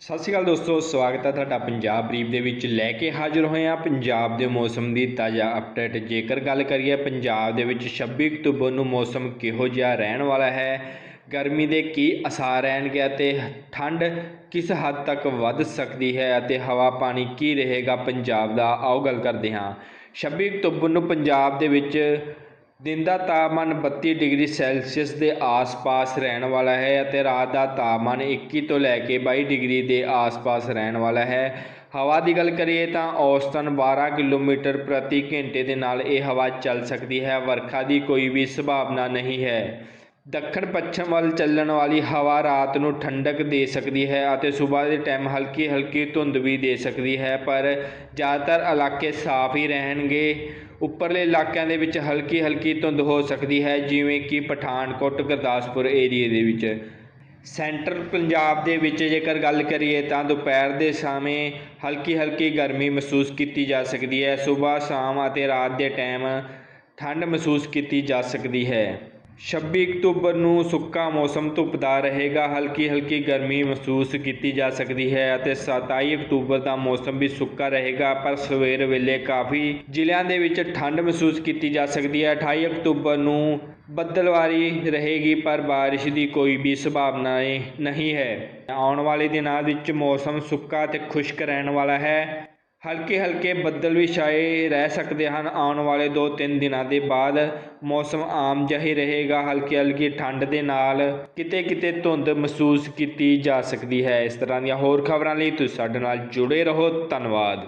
ਸਤਿ ਸ਼੍ਰੀ ਅਕਾਲ ਦੋਸਤੋ, ਸਵਾਗਤ ਹੈ ਤੁਹਾਡਾ ਪੰਜਾਬ ਬਰੀਫ ਦੇ ਵਿੱਚ ਲੈ ਕੇ ਹਾਜ਼ਰ ਹੋਏ ਹਾਂ ਪੰਜਾਬ ਦੇ ਮੌਸਮ ਦੀ ਤਾਜ਼ਾ ਅਪਡੇਟ ਜੇਕਰ ਗੱਲ ਕਰੀਏ, ਪੰਜਾਬ ਦੇ ਵਿੱਚ 26 ਅਕਤੂਬਰ ਨੂੰ ਮੌਸਮ ਕਿਹੋ ਜਿਹਾ ਰਹਿਣ ਵਾਲਾ ਹੈ? ਗਰਮੀ ਦੇ ਕੀ ਅਸਾਰ ਰਹਿਣਗੇ ਅਤੇ ਠੰਡ ਕਿਸ ਹੱਦ ਤੱਕ ਵੱਧ ਸਕਦੀ ਹੈ ਅਤੇ ਹਵਾ ਪਾਣੀ ਕੀ ਰਹੇਗਾ? ਪੰਜਾਬ ਦਾ ਆਓ ਗੱਲ ਕਰਦੇ ਹਾਂ। 26 ਅਕਤੂਬਰ ਨੂੰ ਪੰਜਾਬ ਦੇ ਵਿੱਚ ਦਿਨ ਦਾ ਤਾਪਮਾਨ 32 ਡਿਗਰੀ ਸੈਲਸੀਅਸ ਦੇ ਆਸ-ਪਾਸ ਰਹਿਣ ਵਾਲਾ ਹੈ ਅਤੇ ਰਾਤ ਦਾ ਤਾਪਮਾਨ 21 ਤੋਂ ਲੈ ਕੇ 22 ਡਿਗਰੀ ਦੇ ਆਸ-ਪਾਸ ਰਹਿਣ ਵਾਲਾ ਹੈ। ਹਵਾ ਦੀ ਗੱਲ ਕਰੀਏ ਤਾਂ ਔਸਤਨ 12 ਕਿਲੋਮੀਟਰ ਪ੍ਰਤੀ ਘੰਟੇ ਦੇ ਨਾਲ ਇਹ ਹਵਾ ਚੱਲ ਸਕਦੀ ਹੈ। ਵਰਖਾ ਦੀ ਕੋਈ ਵੀ ਸੰਭਾਵਨਾ ਨਹੀਂ ਹੈ। ਦੱਖਣ ਪੱਛਮ ਵੱਲ ਚੱਲਣ ਵਾਲੀ ਹਵਾ ਰਾਤ ਨੂੰ ਠੰਡਕ ਦੇ ਸਕਦੀ ਹੈ ਅਤੇ ਸਵੇਰ ਦੇ ਟਾਈਮ ਹਲਕੀ ਹਲਕੀ ਧੁੰਦ ਵੀ ਦੇ ਸਕਦੀ ਹੈ, ਪਰ ਜ਼ਿਆਦਾਤਰ ਇਲਾਕੇ ਸਾਫ਼ ਹੀ ਰਹਿਣਗੇ। ਉੱਪਰਲੇ ਇਲਾਕਿਆਂ ਦੇ ਵਿੱਚ ਹਲਕੀ ਹਲਕੀ ਧੁੰਦ ਹੋ ਸਕਦੀ ਹੈ, ਜਿਵੇਂ ਕਿ ਪਠਾਨਕੋਟ, ਗੁਰਦਾਸਪੁਰ ਏਰੀਏ ਦੇ ਵਿੱਚ। ਸੈਂਟਰਲ ਪੰਜਾਬ ਦੇ ਵਿੱਚ ਜੇਕਰ ਗੱਲ ਕਰੀਏ ਤਾਂ ਦੁਪਹਿਰ ਦੇ ਸਮੇਂ ਹਲਕੀ ਹਲਕੀ ਗਰਮੀ ਮਹਿਸੂਸ ਕੀਤੀ ਜਾ ਸਕਦੀ ਹੈ। ਸਵੇਰ, ਸ਼ਾਮ ਅਤੇ ਰਾਤ ਦੇ ਟਾਈਮ ਠੰਡ ਮਹਿਸੂਸ ਕੀਤੀ ਜਾ ਸਕਦੀ ਹੈ। 26 ਅਕਤੂਬਰ ਨੂੰ ਸੁੱਕਾ ਮੌਸਮ ਧੁੱਪਦਾਰ ਰਹੇਗਾ। ਹਲਕੀ ਹਲਕੀ ਗਰਮੀ ਮਹਿਸੂਸ ਕੀਤੀ ਜਾ ਸਕਦੀ ਹੈ ਅਤੇ 27 ਅਕਤੂਬਰ ਦਾ ਮੌਸਮ ਵੀ ਸੁੱਕਾ ਰਹੇਗਾ, ਪਰ ਸਵੇਰ ਵੇਲੇ ਕਾਫੀ ਜ਼ਿਲ੍ਹਿਆਂ ਦੇ ਵਿੱਚ ਠੰਡ ਮਹਿਸੂਸ ਕੀਤੀ ਜਾ ਸਕਦੀ ਹੈ। 28 ਅਕਤੂਬਰ ਨੂੰ ਬੱਦਲਵਾਰੀ ਰਹੇਗੀ, ਪਰ ਬਾਰਿਸ਼ ਦੀ ਕੋਈ ਵੀ ਸੰਭਾਵਨਾ ਨਹੀਂ ਹੈ। ਆਉਣ ਵਾਲੇ ਦਿਨਾਂ ਵਿੱਚ ਮੌਸਮ ਸੁੱਕਾ ਅਤੇ ਖੁਸ਼ਕ ਰਹਿਣ ਵਾਲਾ ਹੈ। ਹਲਕੇ ਹਲਕੇ ਬੱਦਲ ਵੀ ਛਾਏ ਰਹਿ ਸਕਦੇ ਹਨ। ਆਉਣ ਵਾਲੇ 2-3 ਦਿਨਾਂ ਦੇ ਬਾਅਦ ਮੌਸਮ ਆਮ ਜਿਹਾ ਰਹੇਗਾ। ਹਲਕੀ ਹਲਕੀ ਠੰਡ ਦੇ ਨਾਲ ਕਿਤੇ ਕਿਤੇ ਧੁੰਦ ਮਹਿਸੂਸ ਕੀਤੀ ਜਾ ਸਕਦੀ ਹੈ। ਇਸ ਤਰ੍ਹਾਂ ਦੀਆਂ ਹੋਰ ਖਬਰਾਂ ਲਈ ਤੁਸੀਂ ਸਾਡੇ ਨਾਲ ਜੁੜੇ ਰਹੋ। ਧੰਨਵਾਦ।